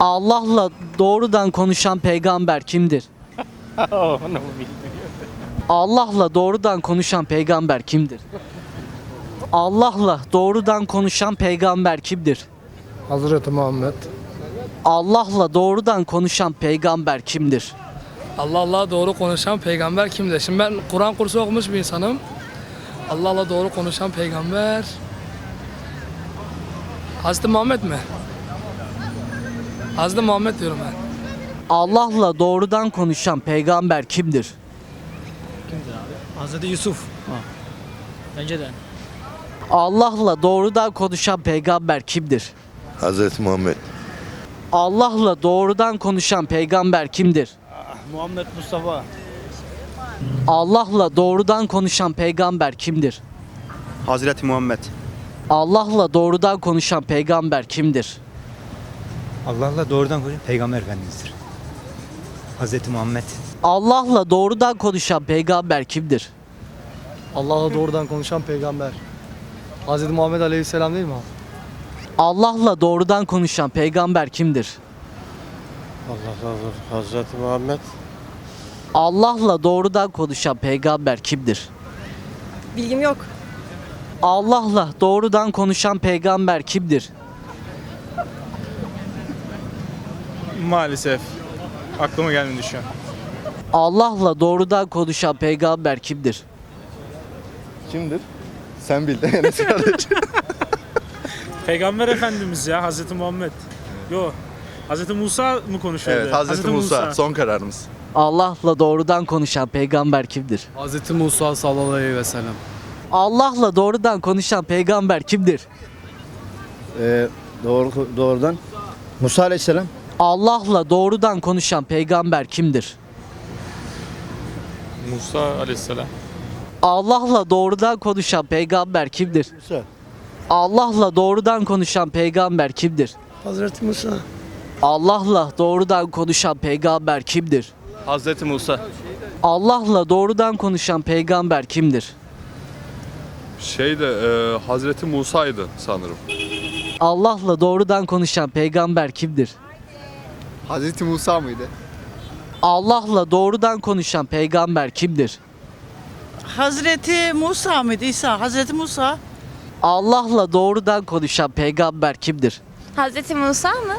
Allah'la doğrudan konuşan peygamber kimdir? Allah'la doğrudan konuşan peygamber kimdir? Allah'la doğrudan konuşan peygamber kimdir? Hazreti Muhammed. Allah'la doğrudan konuşan peygamber kimdir? Allah Allah doğru konuşan peygamber kimdir? Şimdi ben Kur'an kursu okumuş bir insanım. Allah Allah doğru konuşan peygamber. Hazreti Muhammed mi? Hazreti Muhammed diyorum ben. Allah'la doğrudan konuşan peygamber kimdir? Hazreti Yusuf. Önceden. Allah'la doğrudan konuşan peygamber kimdir? Hazreti Muhammed. Allah'la doğrudan konuşan peygamber kimdir? Muhammed Mustafa. Allah'la doğrudan konuşan peygamber kimdir? Hazreti Muhammed. Allah'la doğrudan konuşan peygamber kimdir? Allah'la doğrudan konuşan Peygamber Efendimiz'dir. Hazreti Muhammed. Allah'la doğrudan konuşan peygamber kimdir? Allah'la doğrudan konuşan peygamber. Hz. Muhammed Aleyhisselam değil mi abi? Allah'la doğrudan konuşan peygamber kimdir? Allah razı olsun. Hazreti Muhammed. Allah'la doğrudan konuşan peygamber kimdir? Bilgim yok. Allah'la doğrudan konuşan peygamber kimdir? Maalesef. Aklıma gelmedi şu an. Allah'la doğrudan konuşan peygamber kimdir? Kimdir? Sen bil. Peygamber Efendimiz ya Hazreti Muhammed. Yo. Hazreti Musa mı konuşuyordu? evet Hazreti, Musa. Son kararımız. Allah'la doğrudan konuşan peygamber kimdir? Hz. Musa sallallahu aleyhi ve sellem. Allah'la doğrudan konuşan peygamber kimdir? Ee, doğru doğrudan. Musa Aleyhisselam. Allah'la doğrudan konuşan peygamber kimdir? Musa aleyhisselam. Allah'la doğrudan konuşan peygamber kimdir? Musa. Allah'la doğrudan konuşan peygamber kimdir? Hazreti Musa. Allah'la doğrudan konuşan peygamber kimdir? Hazreti Musa. Allah'la doğrudan konuşan peygamber kimdir? Şey de e, Hazreti Musa'ydı sanırım. Allah'la doğrudan konuşan peygamber kimdir? Hazreti Musa mıydı? Allah'la doğrudan konuşan peygamber kimdir? Hazreti Musa mıydı İsa? Hazreti Musa. Allah'la doğrudan konuşan peygamber kimdir? Hazreti Musa mı?